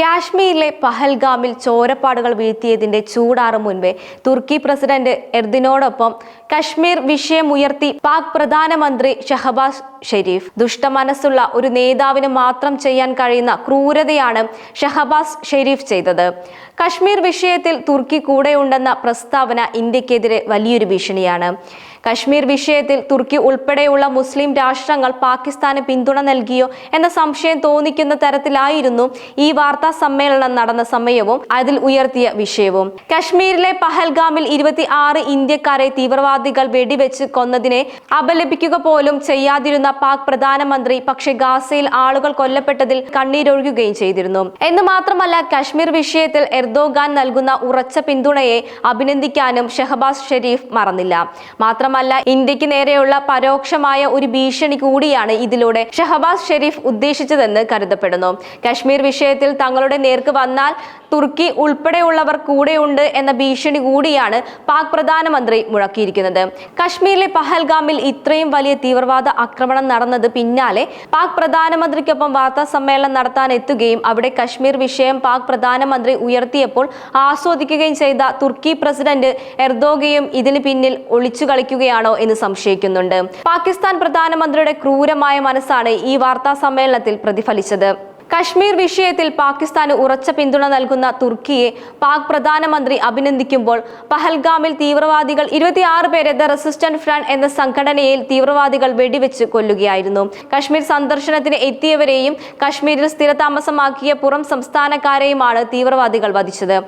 കാശ്മീരിലെ പഹൽഗാമിൽ ചോരപ്പാടുകൾ വീഴ്ത്തിയതിന്റെ ചൂടാറും മുൻപേ തുർക്കി പ്രസിഡന്റ് എർദിനോടൊപ്പം കശ്മീർ വിഷയമുയർത്തി പാക് പ്രധാനമന്ത്രി ഷഹബാസ് ഷെരീഫ്. ദുഷ്ടമനസ്സുള്ള ഒരു നേതാവിന് മാത്രം ചെയ്യാൻ കഴിയുന്ന ക്രൂരതയാണ് ഷഹബാസ് ഷെരീഫ് ചെയ്തത്. കശ്മീർ വിഷയത്തിൽ തുർക്കി കൂടെയുണ്ടെന്ന പ്രസ്താവന ഇന്ത്യക്കെതിരെ വലിയൊരു ഭീഷണിയാണ്. കശ്മീർ വിഷയത്തിൽ തുർക്കി ഉൾപ്പെടെയുള്ള മുസ്ലിം രാഷ്ട്രങ്ങൾ പാകിസ്ഥാന് പിന്തുണ നൽകിയോ എന്ന സംശയം തോന്നിക്കുന്ന തരത്തിലായിരുന്നു ഈ വാർത്താ സമ്മേളനം നടന്ന സമയവും അതിൽ ഉയർത്തിയ വിഷയവും. കശ്മീരിലെ പഹൽഗാമിൽ ഇരുപത്തി ആറ് ഇന്ത്യക്കാരെ തീവ്രവാദികൾ വെടിവെച്ച് കൊന്നതിനെ അപലപിക്കുക പോലും ചെയ്യാതിരുന്ന പാക് പ്രധാനമന്ത്രി പക്ഷേ ഗാസയിൽ ആളുകൾ കൊല്ലപ്പെട്ടതിൽ കണ്ണീരൊഴുകുകയും ചെയ്തിരുന്നു. എന്ന് മാത്രമല്ല കശ്മീർ വിഷയത്തിൽ എർദോഗാൻ നൽകുന്ന ഉറച്ച പിന്തുണയെ അഭിനന്ദിക്കാനും ഷഹബാസ് ഷെരീഫ് മറന്നില്ല. മാത്രമല്ല ഇന്ത്യയ്ക്ക് നേരെയുള്ള പരോക്ഷമായ ഒരു ഭീഷണി കൂടിയാണ് ഇതിലൂടെ ഷഹബാസ് ഷെരീഫ് ഉദ്ദേശിച്ചതെന്ന് കരുതപ്പെടുന്നു. കശ്മീർ വിഷയത്തിൽ തങ്ങളുടെ നേർക്ക് വന്നാൽ തുർക്കി ഉൾപ്പെടെയുള്ളവർ കൂടെയുണ്ട് എന്ന ഭീഷണി കൂടിയാണ് പാക് പ്രധാനമന്ത്രി മുഴക്കിയിരിക്കുന്നത്. കശ്മീരിലെ പഹൽഗാമിൽ ഇത്രയും വലിയ തീവ്രവാദ ആക്രമണം നടന്നത് പിന്നാലെ പാക് പ്രധാനമന്ത്രിക്കൊപ്പം വാർത്താ സമ്മേളനം നടത്താൻ എത്തുകയും അവിടെ കശ്മീർ വിഷയം പാക് പ്രധാനമന്ത്രി ഉയർത്തിയപ്പോൾ ആസ്വദിക്കുകയും ചെയ്ത തുർക്കി പ്രസിഡന്റ് എർദോഗയും ഇതിന് പിന്നിൽ ഒളിച്ചു കളിക്കുകയാണോ എന്ന് സംശയിക്കുന്നുണ്ട്. പാകിസ്ഥാൻ പ്രധാനമന്ത്രിയുടെ ക്രൂരമായ മനസ്സാണ് ഈ വാർത്താ സമ്മേളനത്തിൽ പ്രതിഫലിച്ചത്. കശ്മീർ വിഷയത്തിൽ പാകിസ്ഥാന് ഉറച്ച പിന്തുണ നൽകുന്ന തുർക്കിയെ പാക് പ്രധാനമന്ത്രി അഭിനന്ദിക്കുമ്പോൾ പഹൽഗാമിൽ തീവ്രവാദികൾ ഇരുപത്തിയാറ് പേരെ ദ റെസിസ്റ്റന്റ് ഫ്രണ്ട് എന്ന സംഘടനയിൽ തീവ്രവാദികൾ വെടിവെച്ച് കൊല്ലുകയായിരുന്നു. കശ്മീർ സന്ദർശനത്തിന് എത്തിയവരെയും കശ്മീരിൽ സ്ഥിരതാമസമാക്കിയ പുറം സംസ്ഥാനക്കാരെയുമാണ് തീവ്രവാദികൾ വധിച്ചത്.